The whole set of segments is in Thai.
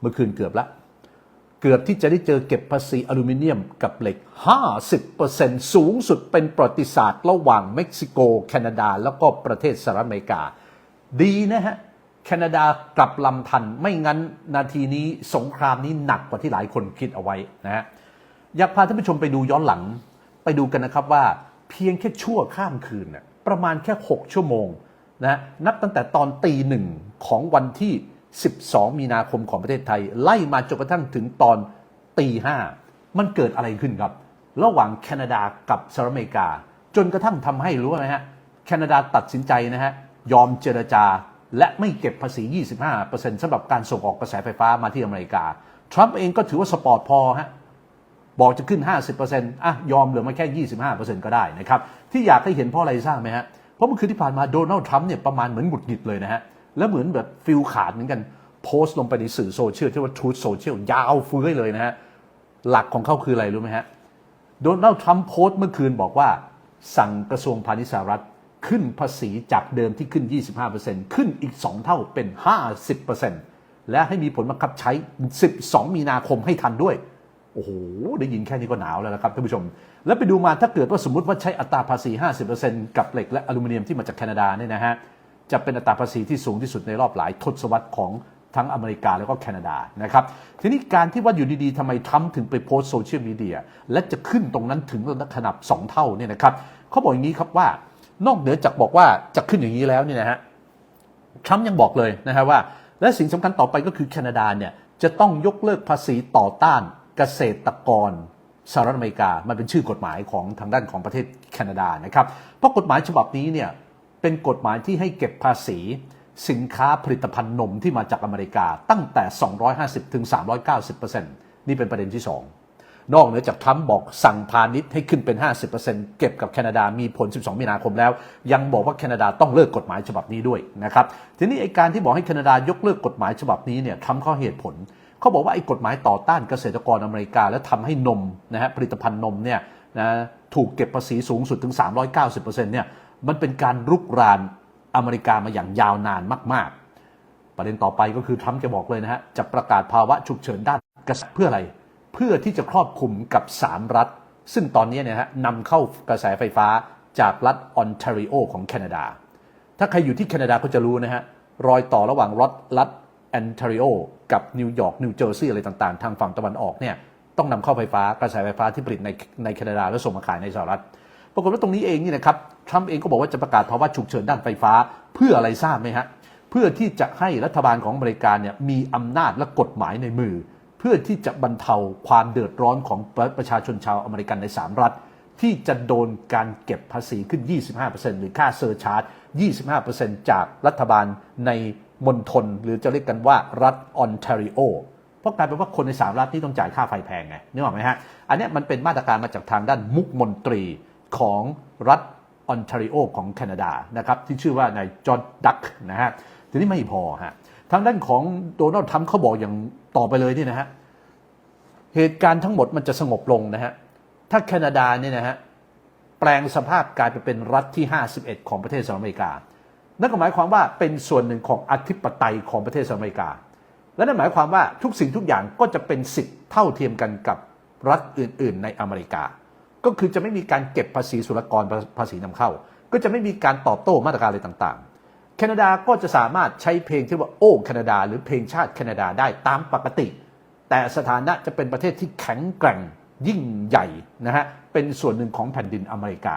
เมื่อคืนเกือบละ เกือบที่จะได้เจอเก็บภาษีอลูมิเนียมกับเหล็ก 50%สูงสุดเป็นประวัติศาสตร์ระหว่างเม็กซิโก แคนาดา แล้วก็ประเทศสหรัฐอเมริกา ดีนะฮะ แคนาดากลับลำทัน ไม่งั้นนาทีนี้สงครามนี้หนักกว่าที่หลายคนคิดเอาไว้นะฮะ อยากพาท่านผู้ชมไปดูย้อนหลัง ไปดูกันนะครับว่าเพียงแค่ชั่วข้ามคืนน่ะประมาณแค่ 6 ชั่วโมงนะฮะนับตั้งแต่ตอนตีหนึ่งของวันที่ 12 มีนาคมของประเทศไทย ไล่มาจนกระทั่งถึงตอนตีห้ามันเกิดอะไรขึ้นครับ ระหว่างแคนาดากับสหรัฐอเมริกา จนกระทั่งทำให้รู้ไหมฮะแคนาดาตัดสินใจนะฮะยอมเจรจาและไม่เก็บภาษี 25%สำหรับการส่งออกกระแสไฟฟ้ามาที่อเมริกา ทรัมป์เองก็ถือว่าสปอร์ตพอฮะบอกจะขึ้น 50%อะยอมเหลือมาแค่ 25%ก็ได้นะครับ ที่อยากให้เห็นเพราะอะไรทราบไหมฮะ เพราะเมื่อคืนที่ผ่านมาโดนัลด์ทรัมป์เนี่ยประมาณเหมือนหงุดหงิดเลยนะฮะ แล้วเหมือนแบบฟิลขาดเหมือนกันโพสต์ลงไปในสื่อโซเชียลที่ว่า Truth Social ยาวเฟื้อยเลยนะฮะ หลักของเขาคืออะไรรู้ไหมฮะ โดนัลด์ทรัมป์โพสต์เมื่อคืนบอกว่า สั่งกระทรวงพาณิชย์สหรัฐขึ้นภาษีจากเดิมที่ขึ้น 25%ขึ้นอีก 2 เท่าเป็น 50%และให้มีผลบังคับใช้ 12 มีนาคมให้ทันด้วย โอ้โห ได้ยินแค่นี้ก็หนาวแล้วนะครับท่านผู้ชม แล้วไปดูมาถ้าเกิดว่าสมมติว่าใช้อัตราภาษี 50%กับเหล็กและอลูมิเนียมที่มาจากแคนาดาเนี่ยนะฮะ จะเป็นอัตราภาษีที่สูงที่สุดในรอบหลายทศวรรษของทั้งอเมริกาแล้วก็แคนาดานะครับ ทีนี้การที่ว่าอยู่ดีๆทำไมทรัมป์ถึงไปโพสโซเชียลมีเดียและจะขึ้นตรงนั้นถึงขนาด2เท่าเนี่ยนะครับเขาบอกอย่างนี้ครับว่านอกเหนือจากบอกว่าจะขึ้นอย่างนี้แล้วเนี่ยนะฮะทรัมป์ยังบอกเลยนะฮะว่า และสิ่งสำคัญต่อไปก็คือแคนาดาเนี่ยจะต้องยกเลิกภาษีต่อต้านเกษตรกรสหรัฐอเมริกา มันเป็นชื่อกฎหมายของทางด้านของประเทศแคนาดานะครับ เพราะกฎหมายฉบับนี้เนี่ย เป็นกฎหมายที่ให้เก็บภาษีสินค้าผลิตภัณฑ์นมที่มาจากอเมริกาตั้งแต่ 250ถึง390%นี่เป็นประเด็นที่ 2 นอกเหนือจากทรัมป์บอกสั่งพาณิชย์ให้ขึ้นเป็น 50%เก็บกับแคนาดามีผล 12 มีนาคมแล้ว ยังบอกว่าแคนาดาต้องเลิกกฎหมายฉบับนี้ด้วยนะครับ ทีนี้ไอการที่บอกให้แคนาดายกเลิกกฎหมายฉบับนี้เนี่ยทำข้อเหตุผล เขาบอกว่าไอกฎหมายต่อต้านเกษตรกรอเมริกา และทำให้นมนะฮะผลิตภัณฑ์นมเนี่ยนะถูกเก็บภาษีสูงสุดถึง 390%เนี่ย มันเป็นการรุกรานอเมริกามาอย่างยาวนานมาก ๆ ประเด็นต่อไปก็คือทรัมป์จะบอกเลยนะฮะจะประกาศภาวะฉุกเฉินด้านเกษตรเพื่ออะไร เพื่อที่จะครอบคลุมกับ 3 รัฐ ซึ่งตอนนี้เนี่ยฮะนำเข้ากระแสไฟฟ้าจากรัฐออนแทรีโอของแคนาดา ถ้าใครอยู่ที่แคนาดาก็จะรู้นะฮะรอยต่อระหว่างรัฐรัฐแอนทริโอกับนิวยอร์กนิวเจอร์ซีย์อะไรต่างๆ ทางฝั่งตะวันออกเนี่ยต้องนำเข้าไฟฟ้ากระแสไฟฟ้าที่ผลิตในในแคนาดาแล้วส่งมาขายในสหรัฐ ปรากฏว่าตรงนี้เองนี่นะครับทรัมป์เองก็บอกว่าจะประกาศภาวะฉุกเฉินด้านไฟฟ้า เพื่ออะไรทราบไหมฮะเพื่อที่จะให้รัฐบาลของอเมริกาเนี่ยมีอำนาจและกฎหมายในมือ เพื่อที่จะบรรเทาความเดือดร้อนของประชาชนชาวอเมริกันใน 3 รัฐ ที่จะโดนการเก็บภาษีขึ้น 25%หรือค่าเซอร์ชาร์จ 25%จากรัฐบาลในมณฑลหรือจะเรียกกันว่ารัฐออนแทรีโอเพราะกลายเป็นว่าคนในสามรัฐนี่ต้องจ่ายค่าไฟแพงไงนึกออกไหมฮะ อันนี้มันเป็นมาตรการมาจากทางด้านมุกมนตรี ของรัฐออนแทรีโอของแคนาดานะครับที่ชื่อว่านายจอร์ดดักนะฮะทีนี้ไม่พอฮะทางด้านของโดนัลด์ทรัมป์เขาบอกอย่างต่อไปเลยนี่นะฮะเหตุการณ์ทั้งหมดมันจะสงบลงนะฮะถ้าแคนาดาเนี่ยนะฮะแปลงสภาพกลายไปเป็นรัฐที่ 51 ของประเทศสหรัฐอเมริกา นั่นก็หมายความว่าเป็นส่วนหนึ่งของอธิปไตยของประเทศสหรัฐอเมริกา และนั่นหมายความว่าทุกสิ่งทุกอย่างก็จะเป็นสิทธิ์เท่าเทียมกันกับรัฐอื่น ๆ ในอเมริกา ก็คือจะไม่มีการเก็บภาษีศุลกรภาษีนำเข้า ก็จะไม่มีการตอบโต้มาตรการอะไรต่างๆ แคนาดาก็จะสามารถใช้เพลงที่ว่าโอ้แคนาดา หรือเพลงชาติแคนาดาได้ตามปกติ แต่สถานะจะเป็นประเทศที่แข็งแกร่งยิ่งใหญ่นะฮะเป็นส่วนหนึ่งของแผ่นดินอเมริกา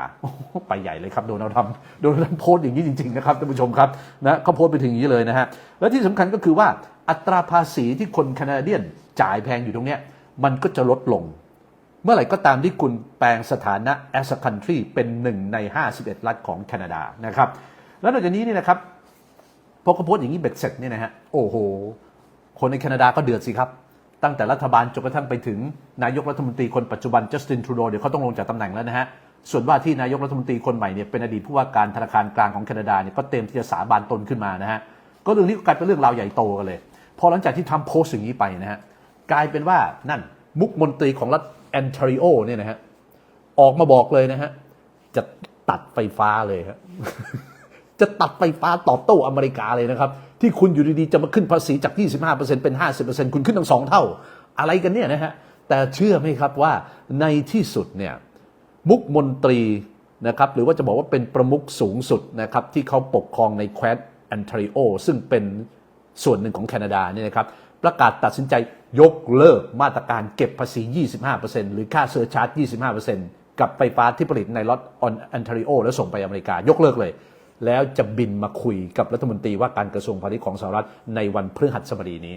ไปใหญ่เลยครับโดนัลด์ทรัมป์โดนัลด์ทรัมป์โพสต์อย่างนี้จริงๆนะครับท่านผู้ชมครับนะเขาโพสต์ไปถึงอย่างนี้เลยนะฮะและที่สำคัญก็คือว่าอัตราภาษีที่คนแคนาเดียนจ่ายแพงอยู่ตรงเนี้ยมันก็จะลดลง เมื่อไหร่ก็ตามที่คุณแปลงสถานะ as a country เป็นหนึ่งใน 51 รัฐของแคนาดานะครับ แล้วนอกจากนี้นี่นะครับพอเขาโพสต์อย่างนี้เบ็ดเสร็จเนี่ยนะฮะโอ้โห คนในแคนาดาก็เดือดสิครับ ตั้งแต่รัฐบาลจนกระทั่งไปถึงนายกรัฐมนตรีคนปัจจุบันจัสตินทรูโดเดี๋ยวเขาต้องลงจากตำแหน่งแล้วนะฮะส่วนว่าที่นายกรัฐมนตรีคนใหม่เนี่ยเป็นอดีตผู้ว่าการธนาคารกลางของแคนาดาเนี่ยก็เตรียมที่จะสาบานตนขึ้นมานะฮะก็เรื่องนี้ก็กลายเป็นเรื่องราวใหญ่โตกันเลย พอหลังจากที่ทำโพสต์อย่างนี้ไปนะฮะกลายเป็นว่านั่นมุกมนตรีของรัฐ แอนทริโอเนี่ยนะฮะออกมาบอกเลยนะฮะจะตัดไฟฟ้าเลยครับจะตัดไฟฟ้าตอบโต้อเมริกาเลยนะครับ ที่คุณอยู่ดีๆ จะมาขึ้นภาษีจาก 25%เป็น 50%คุณขึ้นทั้งสองเท่า อะไรกันเนี่ยนะฮะแต่เชื่อไหมครับว่าในที่สุดเนี่ยมุกมนตรีนะครับหรือว่าจะบอกว่าเป็นประมุขสูงสุดนะครับที่เขาปกครองในแคว้นแอนทริโอซึ่งเป็นส่วนหนึ่งของแคนาดาเนี่ยนะครับ ประกาศตัดสินใจยกเลิกมาตรการเก็บภาษี 25%หรือค่าเซอร์ชาร์จ 25%กับไฟฟ้าที่ผลิตในรัฐออนแอนทริโอ แล้วส่งไปอเมริกายกเลิกเลย แล้วจะบินมาคุยกับรัฐมนตรีว่าการกระทรวงพาณิชย์ของสหรัฐในวันพฤหัสบดีนี้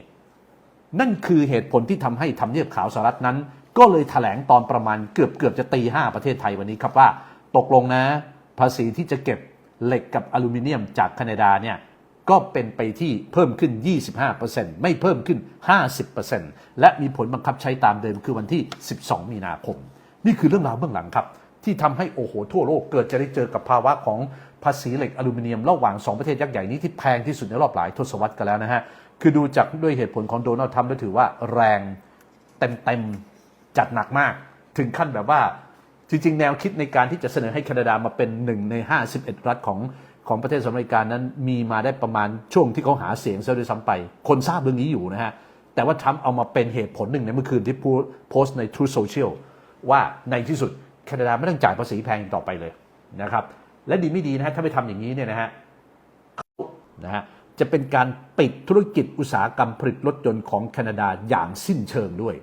นั่นคือเหตุผลที่ทำให้ทำเนียบขาวสหรัฐนั้น ก็เลยถแถลงตอนประมาณเกือบเกือบจะตีห้าประเทศไทยวันนี้ครับว่า ตกลงนะ ภาษีที่จะเก็บเหล็กกับอลูมิเนียมจากแคนาดาเนี่ย ก็เป็นไปที่เพิ่มขึ้น 25%ไม่เพิ่มขึ้น 50%และมีผลบังคับใช้ตามเดิมคือวันที่ 12 มีนาคม นี่คือเรื่องราวเบื้องหลังครับ ที่ทำให้โอโหทั่วโลกเกิดจะได้เจอกับภาวะของภาษีเหล็กอลูมิเนียมระหว่าง 2 ประเทศยักษ์ใหญ่นี้ที่แพงที่สุดในรอบหลายทศวรรษกันแล้วนะฮะ คือดูจากด้วยเหตุผลของโดนัลด์ทรัมป์แล้วถือว่าแรงเต็มๆจัดหนักมาก ถึงขั้นแบบว่าจริงๆ แนวคิดในการที่จะเสนอให้แคนาดามาเป็นหนึ่งใน 51 รัฐของ ของประเทศสหรัฐอเมริกานั้นมีมาได้ประมาณช่วงที่เขาหาเสียงซะด้วยซ้ำไป คนทราบเรื่องนี้อยู่นะฮะ แต่ว่าทรัมป์เอามาเป็นเหตุผลหนึ่งในเมื่อคืนที่พูดโพสต์ใน True Social ว่าในที่สุดแคนาดาไม่ต้องจ่ายภาษีแพงต่อไปเลยนะครับ และดีไม่ดีนะฮะถ้าไม่ทำอย่างนี้เนี่ยนะฮะนะฮะจะเป็นการปิดธุรกิจอุตสาหกรรมผลิตรถยนต์ของแคนาดาอย่างสิ้นเชิงด้วย